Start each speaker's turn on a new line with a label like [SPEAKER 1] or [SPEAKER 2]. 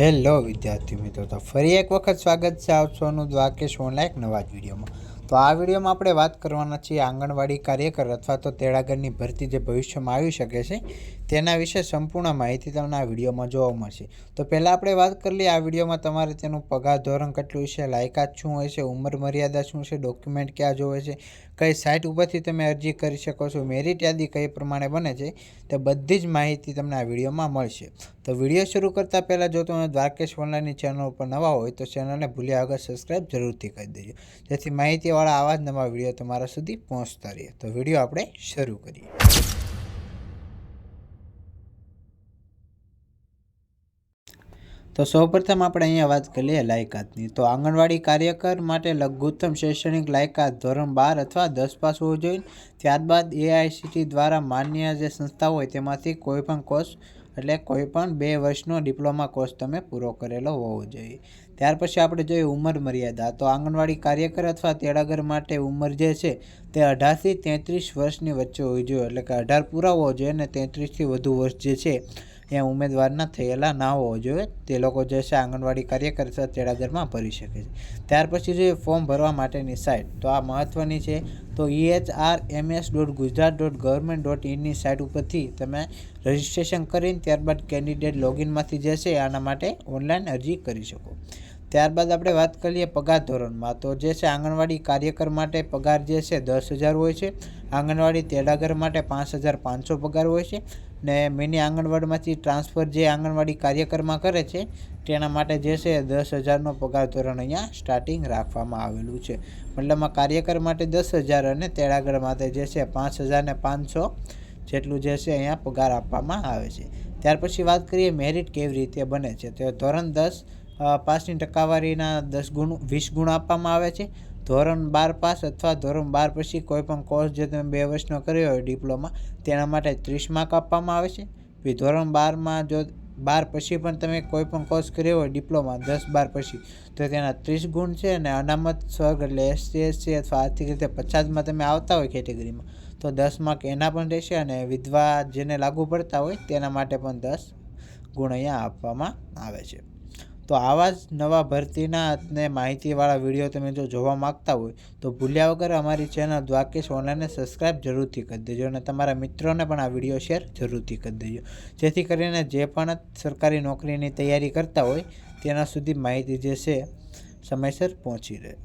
[SPEAKER 1] Hello વિદ્યાર્થી મિત્રો, તો ફરી એક વખત સ્વાગત છે આપ સૌનું દ્વારકેશ ઓનલાઈન નવા જ વિડીયોમાં. તો આ વિડીયોમાં આપણે વાત કરવાના છીએ આંગણવાડી કાર્યકર અથવા તો તેડાગરની ભરતી જે ભવિષ્યમાં આવી શકે છે તેના વિશે સંપૂર્ણ માહિતી તમને આ વિડીયોમાં જોવા મળશે. તો પહેલાં આપણે વાત કરી લઈએ, આ વિડીયોમાં તમારે તેનું પગાર ધોરણ કેટલું છે, લાયકાત શું હોય છે, ઉંમર મર્યાદા શું છે, ડોક્યુમેન્ટ ક્યાં જોવે છે, કઈ સાઇટ ઉપરથી તમે અરજી કરી શકો છો, મેરિટ યાદી કઈ પ્રમાણે બને છે, તે બધી જ માહિતી તમને આ વિડીયોમાં મળશે. તો વીડિયો શરૂ કરતાં પહેલાં જો તમે દ્વારકેશ ઓનલાઈનની ચેનલ ઉપર નવા હોય તો ચેનલને ભૂલ્યા વગર સબસ્ક્રાઈબ જરૂરથી કરી દેજો. જેથી માહિતીવાળા આવા જ નવા વીડિયો તમારા સુધી પહોંચતા રહે. તો વીડિયો આપણે શરૂ કરીએ. તો સૌપ્રથમ આપણે અહીંયા વાત કરીએ લાયકાતની. તો આંગણવાડી કાર્યકર માટે લઘુત્તમ શૈક્ષણિક લાયકાત ધોરણ બાર અથવા દસ પાસ હોવું જોઈએ. ત્યારબાદ એઆઈસીટી દ્વારા માન્ય જે સંસ્થા હોય તેમાંથી કોઈપણ કોર્સ એટલે કોઈપણ બે વર્ષનો ડિપ્લોમા કોર્સ તમે પૂરો કરેલો હોવો જોઈએ. ત્યાર પછી આપણે જોઈએ ઉંમર મર્યાદા. તો આંગણવાડી કાર્યકર અથવા તેડાગર માટે ઉંમર જે છે તે અઢારથી તેત્રીસ વર્ષની વચ્ચે હોવી જોઈએ. એટલે કે અઢાર પૂરા હોવો જોઈએ અને તેત્રીસથી વધુ વર્ષ જે છે એ ઉમેદવારના થયેલા ના હોવો જોઈએ. તે લોકો જે છે, આંગણવાડી કાર્યકર તેડાગરમાં ભરી શકે છે. ત્યાર પછી જે ફોર્મ ભરવા માટેની સાઇટ તો આ મહત્ત્વની છે. તો E H R M S dot Gujarat dot government dot ઇનની site ઉપરથી તમે રજિસ્ટ્રેશન કરીને ત્યારબાદ કેન્ડિડેટ લોગિનમાંથી જે છે, આના માટે ઓનલાઈન અરજી કરી શકો. ત્યારબાદ આપણે વાત કરીએ પગાર ધોરણમાં. તો જે છે, આંગણવાડી કાર્યકર માટે પગાર જે છે, દસ હજાર હોય છે. આંગણવાડી તેડાગર માટે પાંચ હજાર પાંચસો પગાર હોય છે. ને મિની આંગણવાડીમાંથી ટ્રાન્સફર જે આંગણવાડી કાર્યકરમાં કરે છે, તેના માટે જે છે દસ હજારનો પગાર ધોરણ અહીંયા સ્ટાર્ટિંગ રાખવામાં આવેલું છે. મતલબમાં કાર્યકર માટે દસ હજાર અને તેડાગર માટે જે છે પાંચ હજાર ને પાંચસો જેટલું જે છે અહીંયા પગાર આપવામાં આવે છે. ત્યાર પછી વાત કરીએ મેરિટ કેવી રીતે બને છે, તો ધોરણ દસ પાસની ટકાવારીના દસ ગુણ, વીસ ગુણ આપવામાં આવે છે. ધોરણ બાર પાસ અથવા ધોરણ બાર પછી કોઈપણ કોર્સ જે તમે બે વર્ષનો કર્યો હોય ડિપ્લોમા, તેના માટે ત્રીસ માર્ક આપવામાં આવે છે. પછી ધોરણ બારમાં જો બાર પછી પણ તમે કોઈ પણ કોર્સ કર્યો હોય ડિપ્લોમા, દસ બાર પછી, તો તેના ત્રીસ ગુણ છે અને અનામત સ્વર્ગ એટલે એસસી એસસી અથવા આર્થિક રીતે પચાસમાં તમે આવતા હોય કેટેગરીમાં, તો દસ માર્ક એના પણ રહેશે અને વિધવા જેને લાગુ પડતા હોય તેના માટે પણ દસ ગુણ અહીંયા આપવામાં આવે છે. તો આવા જ નવા ભરતીના અને માહિતીવાળા વીડિયો તમે જો જોવા માગતા હોય, તો ભૂલ્યા વગર અમારી ચેનલ દ્વારકેશ ઓનલાઈનને સબસ્ક્રાઈબ જરૂરથી કરી દેજો અને તમારા મિત્રોને પણ આ વીડિયો શેર જરૂરથી કરી દેજો. જેથી કરીને જે પણ સરકારી નોકરીની તૈયારી કરતા હોય, તેના સુધી માહિતી જે છે, સમયસર પહોંચી રહે.